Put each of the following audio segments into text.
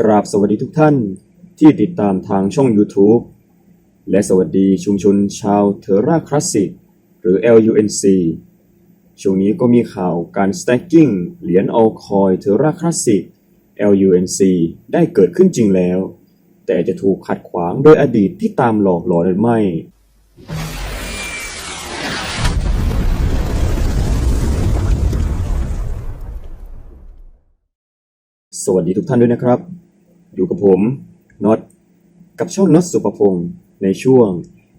กราบสวัสดีทุกท่านที่ติดตามทางช่อง YouTube และสวัสดีชุมชนชาวเทอร่าคลาสสิกหรือ LUNC ช่วงนี้ก็มีข่าวการ stacking เหรียญเอคอยเทอร่าคลาสสิก LUNC ได้เกิดขึ้นจริงแล้ว แต่จะถูกขัดขวางโดยอดีตที่ตามหลอกหลอนหรือไม่สวัสดีทุกท่านด้วยนะครับ อยู่กับผมน็อตกับช่องน็อตสุภพงศ์ในช่วง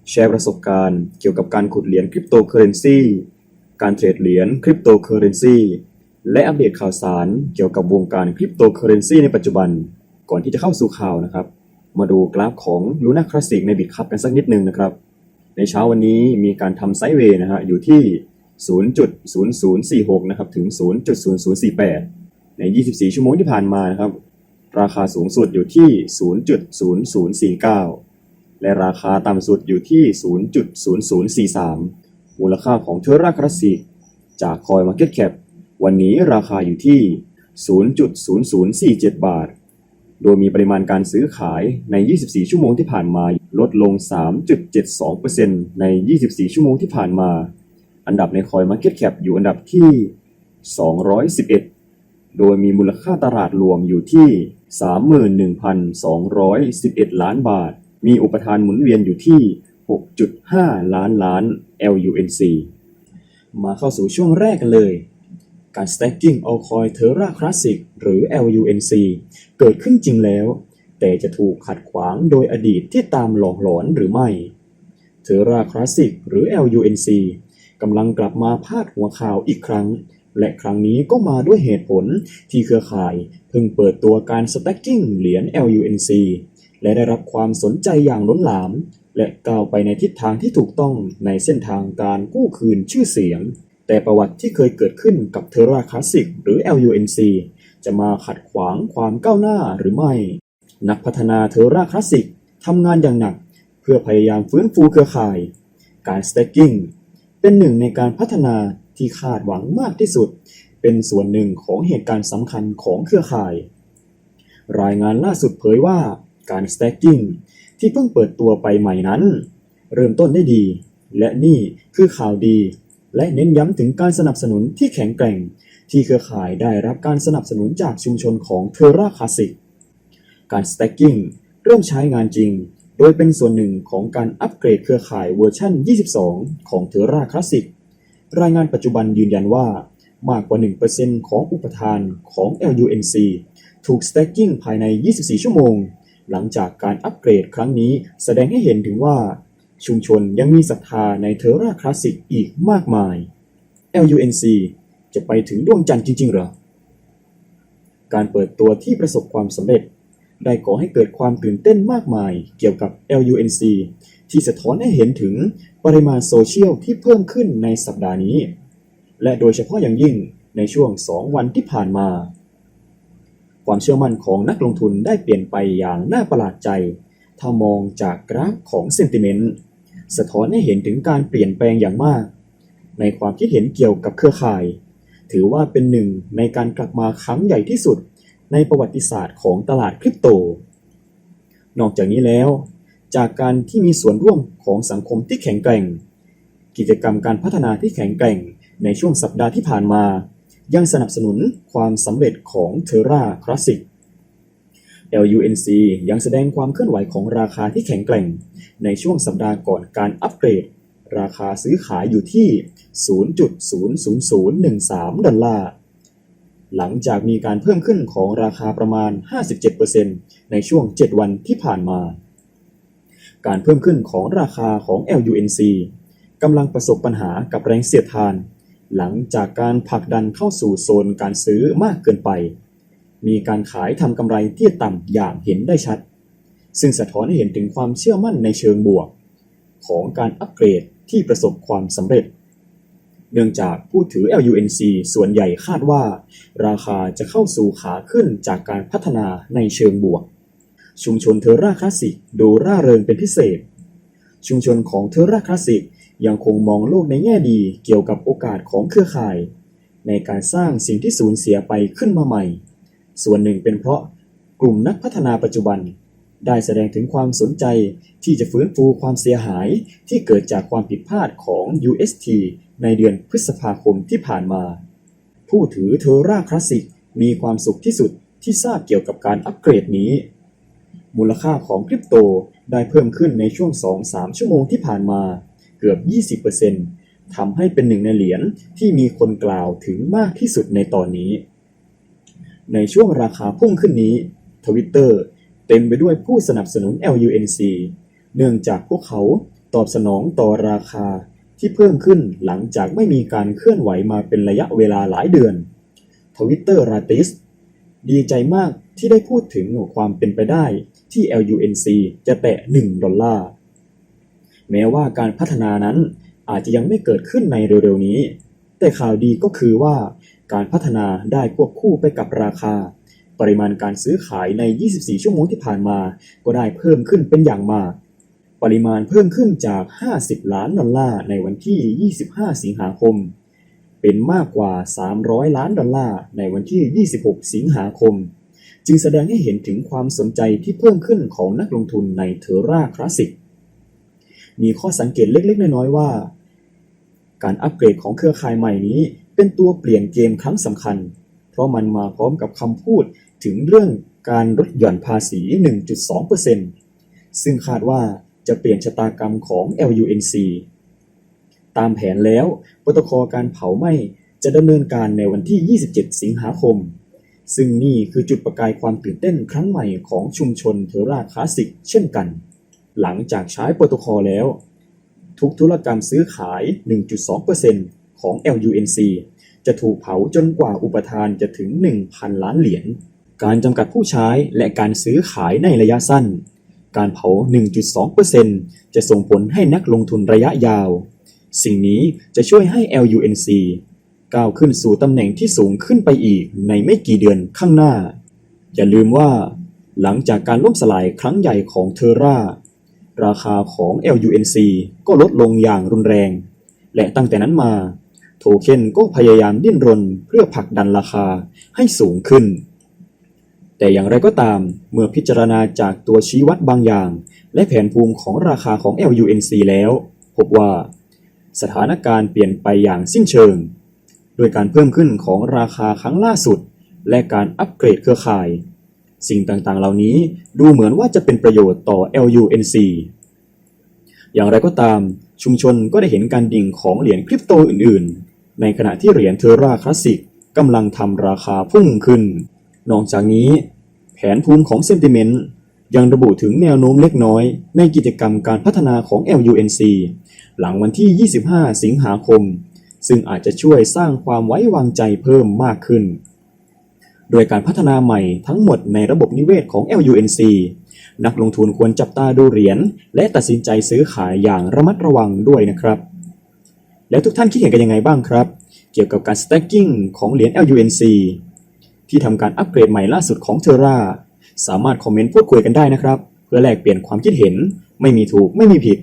แชร์ประสบการณ์เกี่ยวกับการขุดเหรียญคริปโตเคอเรนซีการเทรดเหรียญคริปโตเคอเรนซีและอัปเดตข่าวสารเกี่ยวกับวงการคริปโตเคอเรนซีในปัจจุบันก่อนที่จะเข้าสู่ข่าวนะครับ มาดูกราฟของลูน่าคลาสสิกในบิตคัพกันสักนิดนึงนะครับ ในเช้าวันนี้มีการทำไซด์เวย์นะฮะอยู่ที่ 0.0046 นะครับถึง 0.0048 ใน 24 ชั่วโมงที่ผ่านมานะครับ ราคาสูงสุดอยู่ที่ 0.0049 และราคาต่ำสุดอยู่ที่ 0.0043 มูลค่าของเทอร่าคลาสสิกจาก Coin Market Cap วันนี้ราคาอยู่ที่ 0.0047 บาท โดยมีปริมาณการซื้อขายใน 24 ชั่วโมงที่ผ่านมาลดลง 3.72%ใน 24 ชั่วโมงที่ผ่านมา อันดับใน Coin Market Cap อยู่อันดับที่ 211 โดยมีมูลค่าตลาดรวมอยู่ที่ 31,211 ล้านบาท มีอุปทานหมุนเวียนอยู่ที่ 6.5 ล้านล้าน LUNC มาเข้าสู่ช่วงแรกกันเลย การ stacking altcoin Terra Classic หรือ LUNC เกิดขึ้นจริงแล้ว แต่จะถูกขัดขวางโดยอดีตที่ตามหลอกหลอนหรือไม่ Terra Classic หรือ LUNC กำลังกลับมาพาดหัวข่าวอีกครั้ง และครั้งนี้ก็มาด้วยเหตุผลที่เครือข่ายเพิ่งเปิดตัวการ stacking เหรียญ LUNC และได้รับความสนใจอย่างล้นหลาม และก้าวไปในทิศทางที่ถูกต้องในเส้นทางการกู้คืนชื่อเสียง แต่ประวัติที่เคยเกิดขึ้นกับ Terra Classic หรือ LUNC จะมาขัดขวางความก้าวหน้าหรือไม่ นักพัฒนา Terra Classic ทำงานอย่างหนัก เพื่อพยายามฟื้นฟูเครือข่าย การ staking เป็นหนึ่งในการพัฒนา ที่คาดหวังมากที่สุด เป็นส่วนหนึ่งของเหตุการณ์สำคัญของเครือข่าย รายงานล่าสุดเผยว่าการ stacking ที่เพิ่งเปิดตัวไปใหม่นั้น เริ่มต้นได้ดี และนี่คือข่าวดี และเน้นย้ำถึงการสนับสนุนที่แข็งแกร่ง ที่เครือข่ายได้รับการสนับสนุนจากชุมชนของ Terra Classic การ stacking เริ่มใช้งานจริง โดยเป็นส่วนหนึ่งของการอัปเกรดเครือข่ายเวอร์ชัน 22 ของ Terra Classic รา รายงานปัจจุบันยืนยันว่ามากกว่า 1%ของอุปทานของ LUNC ถูก stacking ภายใน 24 ชั่วโมง หลังจากการอัปเกรดครั้งนี้แสดงให้เห็นถึงว่าชุมชนยังมีศรัทธาใน Terra Classic อีกมากมาย LUNC จะไปถึงดวงจันทร์จริง ๆ เหรอ การเปิดตัวที่ประสบความสำเร็จ ได้ก่อให้เกิดความตื่นเต้นมากมายเกี่ยวกับ LUNC ที่สะท้อนให้เห็นถึงปริมาณโซเชียลที่เพิ่มขึ้นในสัปดาห์นี้ และโดยเฉพาะอย่างยิ่งในช่วง 2 วันที่ผ่านมา ความเชื่อมั่นของนักลงทุนได้เปลี่ยนไปอย่างน่าประหลาดใจ ถ้ามองจากกราฟของเซนติเมนต์สะท้อนให้เห็นถึงการเปลี่ยนแปลงอย่างมาก ในความคิดเห็นเกี่ยวกับเครือข่าย ถือว่าเป็นหนึ่งในการกลับมาครั้งใหญ่ที่สุดในประวัติศาสตร์ของตลาดคริปโต นอกจากนี้แล้ว จากการที่มีส่วนร่วมของสังคมที่แข็งแกร่ง กิจกรรมการพัฒนาที่แข็งแกร่งในช่วงสัปดาห์ที่ผ่านมา ยังสนับสนุนความสำเร็จของ Terra Classic LUNC ยังแสดงความเคลื่อนไหวของราคาที่แข็งแกร่ง ในช่วงสัปดาห์ก่อนการอัปเกรด ราคาซื้อขายอยู่ที่ 0.00013 ดอลลาร์ หลังจากมีการเพิ่มขึ้นของราคาประมาณ 57%ในช่วง 7 วันที่ผ่านมา การเพิ่มขึ้นของราคาของ LUNC กำลังประสบปัญหากับแรงเสียดทาน หลังจากการผลักดันเข้าสู่โซนการซื้อมากเกินไป มีการขายทำกำไรที่ต่ำอย่างเห็นได้ชัด ซึ่งสะท้อนให้เห็นถึงความเชื่อมั่นในเชิงบวก ของการอัปเกรดที่ประสบความสำเร็จ เนื่องจากผู้ถือ LUNC ส่วนใหญ่คาดว่า ราคาจะเข้าสู่ขาขึ้นจากการพัฒนาในเชิงบวก ชุมชนเทอร่าคลาสสิกดูร่าเริงเป็นพิเศษ ชุมชนของเทอร่าคลาสสิกยังคงมองโลกในแง่ดีเกี่ยวกับโอกาสของเครือข่าย ในการสร้างสิ่งที่สูญเสียไปขึ้นมาใหม่ ส่วนหนึ่งเป็นเพราะกลุ่มนักพัฒนาปัจจุบัน ได้แสดงถึงความสนใจที่จะฟื้นฟูความเสียหายที่เกิดจากความผิดพลาดของ UST ในเดือนพฤษภาคมที่ผ่านมา ผู้ถือเทอร่าคลาสสิกมีความสุขที่สุดที่ทราบเกี่ยวกับการอัปเกรดนี้ มูลค่าของคริปโตได้เพิ่มขึ้นในช่วง 2-3 ชั่วโมงที่ผ่านมาเกือบ 20%ทำให้เป็นหนึ่งในเหรียญที่มีคนกล่าวถึงมากที่สุดในตอนนี้ ในช่วงราคาพุ่งขึ้นนี้ทวิตเตอร์เต็มไปด้วยผู้สนับสนุน LUNC เนื่องจากพวกเขาตอบสนองต่อราคาที่เพิ่มขึ้นหลังจากไม่มีการเคลื่อนไหวมาเป็นระยะเวลาหลายเดือน ทวิตเตอร์ราติสดีใจมากที่ได้พูดถึงความเป็นไปได้ ที่ LUNC จะแตะ 1 ดอลลาร์ แม้ว่าการพัฒนานั้นอาจจะยังไม่เกิดขึ้นในเร็วๆนี้ แต่ข่าวดีก็คือว่าการพัฒนาได้ควบคู่ไปกับราคา ปริมาณการซื้อขายใน 24 ชั่วโมงที่ผ่านมา ก็ได้เพิ่มขึ้นเป็นอย่างมาก ปริมาณเพิ่มขึ้นจาก 50 ล้านดอลลาร์ในวันที่ 25 สิงหาคม เป็นมากกว่า 300 ล้านดอลลาร์ในวันที่ 26 สิงหาคม จึงแสดงให้เห็นถึงความสนใจที่เพิ่มขึ้นของนักลงทุนในเทอร่าคลาสสิก มีข้อสังเกตเล็กๆ น้อยๆว่า การอัปเกรดของเครือข่ายใหม่นี้เป็นตัวเปลี่ยนเกมครั้งสำคัญ เพราะมันมาพร้อมกับคำพูดถึงเรื่องการลดหย่อนภาษี 1.2%ซึ่งคาดว่าจะเปลี่ยนชะตากรรมของ LUNC ตามแผนแล้วโปรโตคอลการเผาไหม้จะดำเนินการในวันที่ 27 สิงหาคม ซึ่งนี่คือจุดประกายความตื่นเต้นครั้งใหม่ของชุมชนเทอร่าคลาสสิกเช่นกัน หลังจากใช้โปรโตคอลแล้ว ทุกธุรกรรมซื้อขาย 1.2%ของ LUNC จะถูกเผาจนกว่าอุปทานจะถึง 1,000 ล้านเหรียญ การจำกัดผู้ใช้และการซื้อขายในระยะสั้น การเผา 1.2%จะส่งผลให้นักลงทุนระยะยาว สิ่งนี้จะช่วยให้ LUNC ก้าวขึ้นสู่ตำแหน่งที่สูงขึ้นไปอีกในไม่กี่เดือนข้างหน้า อย่าลืมว่าหลังจากการล่มสลายครั้งใหญ่ของเทอร่า ราคาของ LUNC ก็ลดลงอย่างรุนแรง และตั้งแต่นั้นมา โทเค็นก็พยายามดิ้นรนเพื่อผลักดันราคาให้สูงขึ้น แต่อย่างไรก็ตามเมื่อพิจารณาจากตัวชี้วัดบางอย่าง และแผนภูมิของราคาของ LUNC แล้ว พบว่า สถานการณ์เปลี่ยนไปอย่างสิ้นเชิง โดยการเพิ่มขึ้นของราคาครั้งล่าสุด และการอัปเกรดเครือข่าย สิ่งต่างๆ เหล่านี้ดูเหมือนว่าจะเป็นประโยชน์ต่อ LUNC อย่างไรก็ตามชุมชนก็ได้เห็นการดิ่งของเหรียญคริปโตอื่นๆ ในขณะที่เหรียญเทอร่าคลาสสิกกำลังทำราคาพุ่งขึ้น นอกจากนี้ แผนภูมิของเซนติเมนต์ยังระบุถึงแนวโน้มเล็กน้อย ในกิจกรรมการพัฒนาของ LUNC หลังวันที่ 25 สิงหาคม ซึ่งอาจจะช่วยสร้างความไว้วางใจเพิ่มมากขึ้น โดยการพัฒนาใหม่ทั้งหมดในระบบนิเวศของ LUNC นักลงทุนควรจับตาดูเหรียญและตัดสินใจซื้อขายอย่างระมัดระวังด้วยนะครับ แล้วทุกท่านคิดเห็นกันยังไงบ้างครับ เกี่ยวกับการ stacking ของเหรียญ LUNC ที่ทำการอัปเกรดใหม่ล่าสุดของ Terra สามารถคอมเมนต์พูดคุยกันได้นะครับ เพื่อแลกเปลี่ยนความคิดเห็นไม่มีถูกไม่มีผิด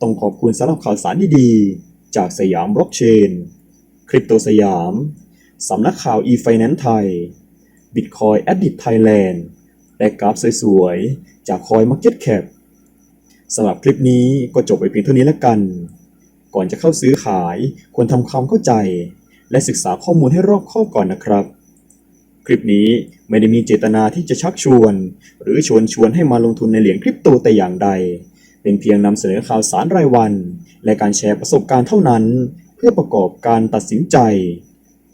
ต้องขอบคุณสำหรับข่าวสารดีๆ จากสยามบล็อกเชน คริปโตสยาม สำนักข่าว e-finance ไทย Bitcoin Edit Thailand และกราฟสวยๆ จาก Coin Market Cap สำหรับคลิปนี้ก็จบไปเพียงเท่านี้แล้วกัน ก่อนจะเข้าซื้อขายควรทำความเข้าใจ และศึกษาข้อมูลให้รอบคอบก่อนนะครับ คลิปนี้ไม่ได้มีเจตนาที่จะชักชวน หรือชวนชวนให้มาลงทุนในเหรียญคริปโตแต่อย่างใด เป็นเพียงนำเสนอข่าวสารรายวัน และการแชร์ประสบการณ์เท่านั้น เพื่อประกอบการตัดสินใจ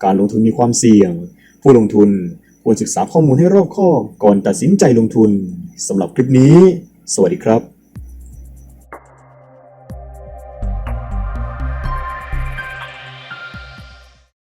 การลงทุนมีความเสี่ยง ผู้ลงทุนควรศึกษาข้อมูลให้รอบคอบก่อนตัดสินใจลงทุนสำหรับคลิปนี้ สวัสดีครับ